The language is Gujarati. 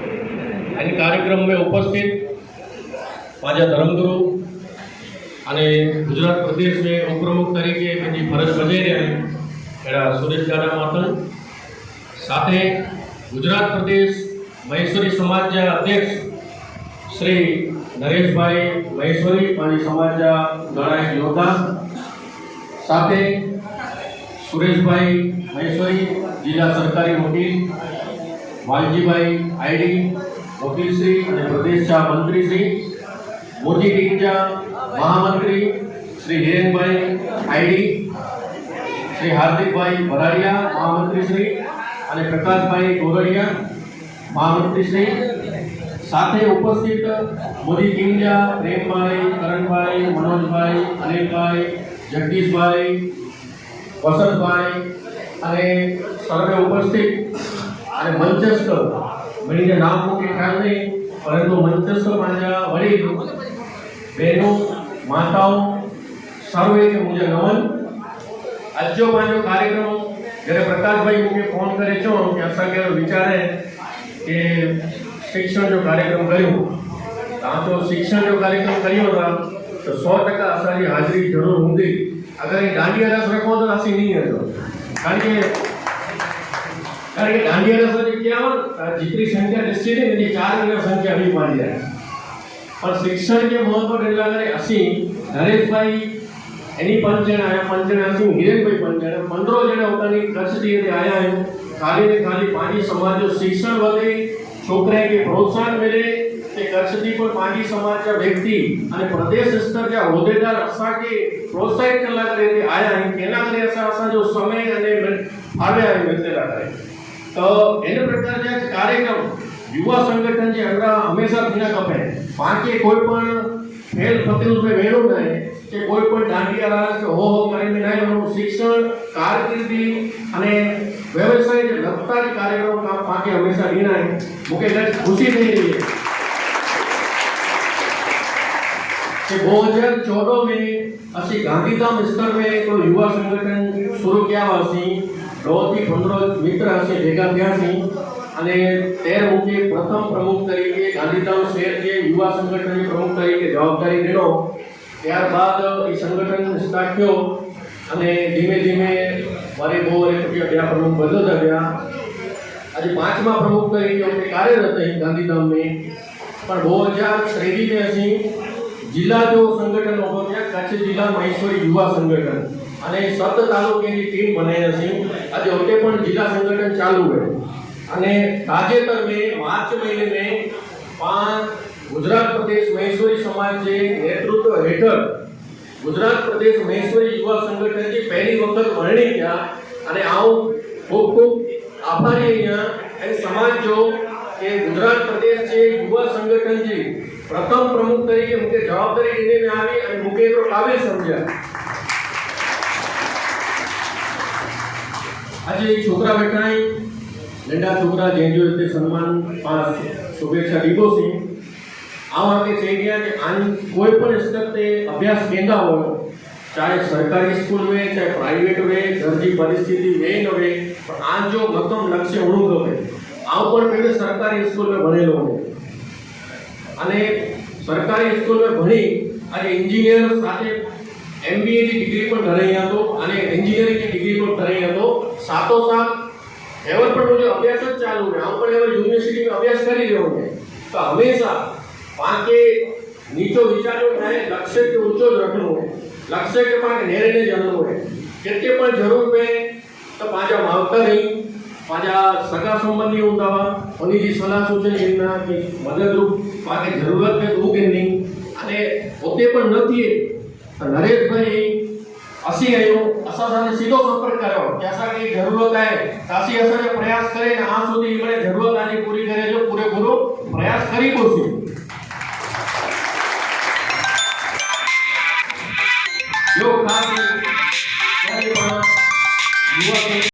आणि कार्यक्रम में उपस्थित माझ्या धर्मगुरु અને ગુજરાત પ્રદેશ में ઉપપ્રમુખ તરીકે એની ફરજ બજાવી રહ્યા એના સુરેશ દાદા માતન સાથે ગુજરાત પ્રદેશ મહેશ્વરી સમાજના અધ્યક્ષ શ્રી નરેશભાઈ મહેશ્વરી પાણી સમાજના ઘણા એક યોદ્ધા સાથે સુરેશભાઈ મહેશ્વરી જિલ્લા સરકારી વકીલ વાલજીભાઈ આઈડી વકીલશ્રી અને પ્રદેશના મંત્રીશ્રી મોટી ટીકજા મહામંત્રી શ્રી હિરેનભાઈ આઈડી શ્રી હાર્દિકભાઈ ભરાડિયા મહામંત્રીશ્રી અને પ્રકાશભાઈ ગોરડિયા મહામંત્રીશ્રી સાથે ઉપસ્થિત મોદી કિંજા પ્રેમભાઈ કરણભાઈ મનોજભાઈ અનિલભાઈ જગદીશભાઈ વસંતભાઈ અને સર્વે ઉપસ્થિત અને મંચસ્થ. મળીને નામ મૂકી ખ્યાલ નહીં, પરંતુ મંચસ્થ મારા વડીલ, બહેનો, માતાઓ સર્વે કે મુજે નમન. આજનો મારો કાર્યક્રમ, જ્યારે પ્રકાશભાઈ મને ફોન કરે છો કે અસાગે વિચારે કે શિક્ષણ જો કાર્યક્રમ કર્યો કાં તો શિક્ષણ જો કાર્યક્રમ કર્યો હતા તો સો ટકા અસાની હાજરી જરૂર ઊંધી. અગર એ દાંડિયા રસ રખો તો અસી નહીં હતો. કારણ કે કારણ કે દાંડિયાના સર ક્યાં જેટલી સંખ્યા નિશ્ચિત છે એની ચાર ગણા સંખ્યા આવી મળી જાય. પણ શિક્ષણ કે મહત્વ એટલા કરે અસી નરેશભાઈ એની પંચ જણા આવ્યા પંચ જણા શું હિરેનભાઈ પંચ જણા, પંદરો જણા પોતાની કચ્છથી આવ્યા એમ ખાલી ને ખાલી પાણી સમાજ જો શિક્ષણ વધે છોકરાએ પ્રોત્સાહન મળે, કે કચ્છથી પણ માની સમાજના વ્યક્તિ અને પ્રદેશ સ્તર જ્યાં હોદ્દેદાર અસાકે પ્રોત્સાહિત કલાક રીતે આયા એના કરે અસા અસા જો સમય અને આવે તો એના પ્રકારના કાર્યક્રમ યુવા સંગઠન જે અંદર હંમેશા થીના કપે પાકે કોઈ પણ ફેલ ફતેલ રૂપે વેણું નહીં કે કોઈ પણ દાંડિયા રાસ કે હો હો કરીને નહીં એનું શિક્ષણ કારકિર્દી અને વ્યવસાય જે લગતા જ કાર્યક્રમ કામ પાકે હંમેશા લીના મૂકે કદાચ ખુશી થઈ રહી है कि 2014 में असी गांधीधाम स्तर में कोई युवा संगठन शुरू किया हुआ દોઢથી પંદર મિત્ર હશે ભેગા થયા છે. અને તેર મુકે પ્રથમ પ્રમુખ તરીકે ગાંધીધામ શહેર જે યુવા સંગઠનની પ્રમુખ તરીકે જવાબદારી લીધો ત્યારબાદ એ સંગઠન સ્ટાર્ટ થયો અને ધીમે ધીમે મારે બહુ એ બે પ્રમુખ બદલતા ગયા આજે પાંચમા પ્રમુખ તરીકે અમે કાર્યરત અહીં ગાંધીધામની. પણ બહુ હજાર શ્રેણી મેં જિલ્લા જો સંગઠન ઊભો થયા. કચ્છ જિલ્લા મહેશ્વરી યુવા સંગઠન. અને સત તાલુકાની ટીમ બનાવ્યા છે આજે હોતે પણ જિલ્લા સંગઠન ચાલુ છે અને તાજેતર મેં, માર્ચ મહિને મેં પાંચ ગુજરાત પ્રદેશ મહેશ્વરી સમાજ જે નેતૃત્વ હેઠળ ગુજરાત પ્રદેશ મહેશ્વરી યુવા સંગઠન જે પહેલી વખત વરણી ગયા અને આવું ખૂબ ખૂબ આભારી અહીંયા. એ સમાજ જો કે ગુજરાત પ્રદેશ જે યુવા સંગઠન છે प्रथम प्रमुख तरीके मुख्य जवाबदारी इन्हें में आ गई और मुख्य को काबिल समझा। अच्छा, आज ये छोकरा बैठा है, नंडा छोकरा जैन जो इतने सम्मान पास, शुभेच्छा दीपो सिंह आम आपके चाहिए दिया कि कोई पर स्तर पे अभ्यास केंद्र हो, चाहे सरकारी स्कूल में, चाहे प्राइवेट में घर की परिस्थिति में ही न आज जो मतम लक्ष्य होने को है आप पर सरकारी स्कूल में भरे लोग અને સરકારી સ્કૂલમાં ભણી અને એન્જિનિયર સાથે એમબીએની ડિગ્રી પણ ધરાઈ હતો અને એન્જિનિયરિંગની ડિગ્રી પણ ધરાઈ હતો. સાથોસાથ એવર પણ મુજબ અભ્યાસ જ ચાલુ રહે આમ પણ એવર યુનિવર્સિટીમાં અભ્યાસ કરી રહ્યો છે. તો હંમેશા પાંચે નીચો વિચારો થાય, લક્ષ્ય કે ઊંચો જ રખવો લક્ષ્ય કે પાંચ નેરેને હોય. કેટલે પણ જરૂર પે તો પાંજા માવતરી પાંજા સગા સંબંધી ઊંડાવા ઉની જી સલાહ સૂચન એમના કે મદદરૂપ પાકે જરૂરત પે તો કે નહીં? અને પોતે પણ નથી નરેશભાઈ અસી આયો અસા સાથે સીધો સંપર્ક કર્યો. કે અસા की જરૂરત है તાસી અસા પ્રયાસ કરે ને આ સુધી મને જરૂરત આની પૂરી કરે જો પૂરેપૂરો પ્રયાસ કરી બોલશું